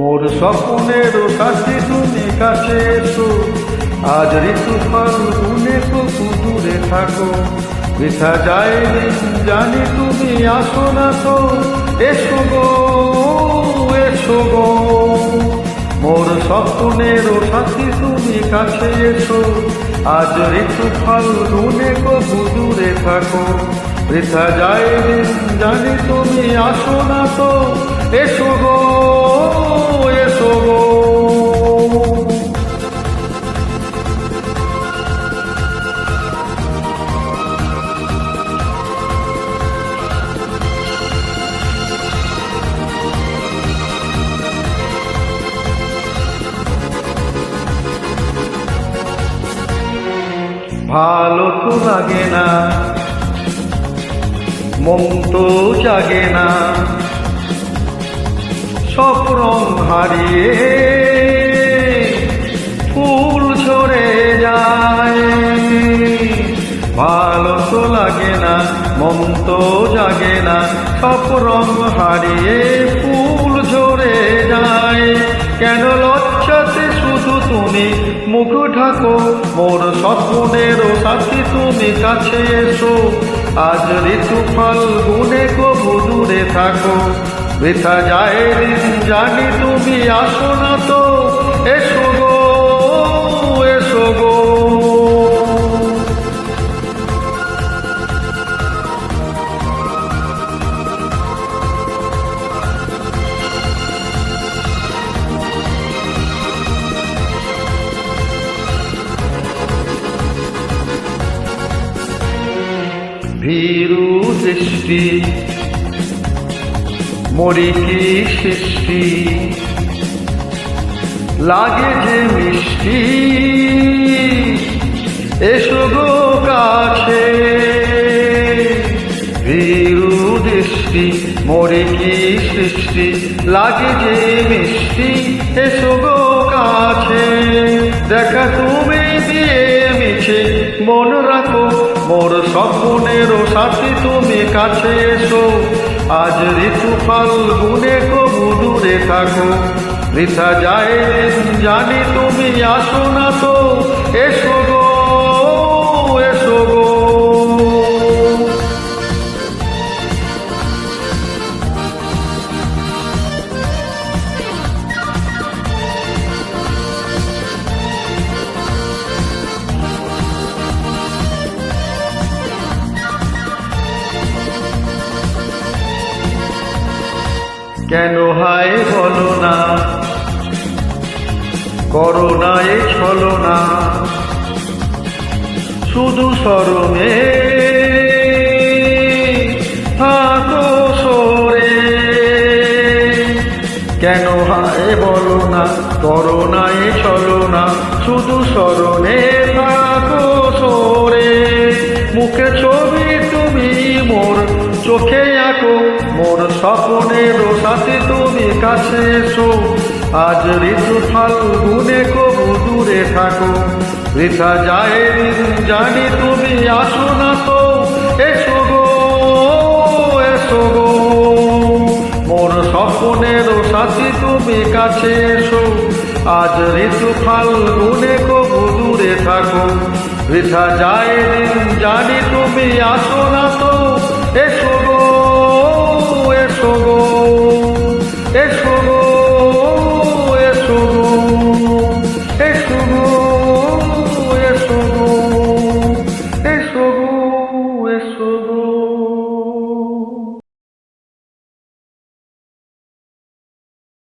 মোর স্বপ্নের সাথে তুমি কাছে এসো। আজ ঋতু ফল গুনে কতু দূরে থাকো। বৃথা যায় দিন জানি তুমি আসো না তো। এসো গো এসো গো। মোর স্বপ্নের সাথী তুমি কাছে এসো। আজ ঋতু ফল গুনে কতু দূরে থাকো। বৃথা যায় দিন জানি তুমি আসো না তো। এসো গো। ভালো তো লাগে না মন তো জাগে না। সব হারিয়ে ফুল ঝরে যায়। ভালো তো লাগে না, মন তো জাগে না সব হারিয়ে ফুল ঝরে যায়। কেন লজ্জাতে শুধু তুমি মুখ ঢাকো, মোর স্বপ্নেরও সাথী তুমি কাছে এসো। আজ ঋতু ফল গুনে কবু দূরে থাকো বৃথা যায় দিন জানি তুমি আসো না তো। এসো গো এসো গো। ভীরু দৃষ্টি মরিকি সৃষ্টি? লাগে যে মিষ্টি। এসো গো কাছে। দৃষ্টি মরিকি সৃষ্টি? লাগে যে মিষ্টি, এসো গো কাছে। দেখা তুমি দিয়ে মিছে, মন রাখো, মোর স্বপ্নেরও সাথে তুমি কাছে এসো। আজ ঋতু ফল গুনে কবু দূরে থাকো। বৃথা যায়, জানি তুমি আসো না তো, এসো গো কেন হায় বলো না? করোনায় ছলো না। শুধু থাকো সরে। কেন হায় বলো না? করোনায় চলো না। শুধু স্মরণে থাকো সরে। মুখে ছবি তুমি মোর চোখে আঁকো। মোর স্বপ্নের সাথে তুমি কাছে এসো। আজ ঋতু ফাল গুনে কবু দূরে থাকো। বৃথা যায় জানি তুমি আসো না তো। এসো গো এসো গো। মোর স্বপ্নের সাথে তুমি কাছে এসো। আজ ঋতু ফাল গুনে কবু দূরে থাকো। বৃথা যায় জানি তুমি আসো না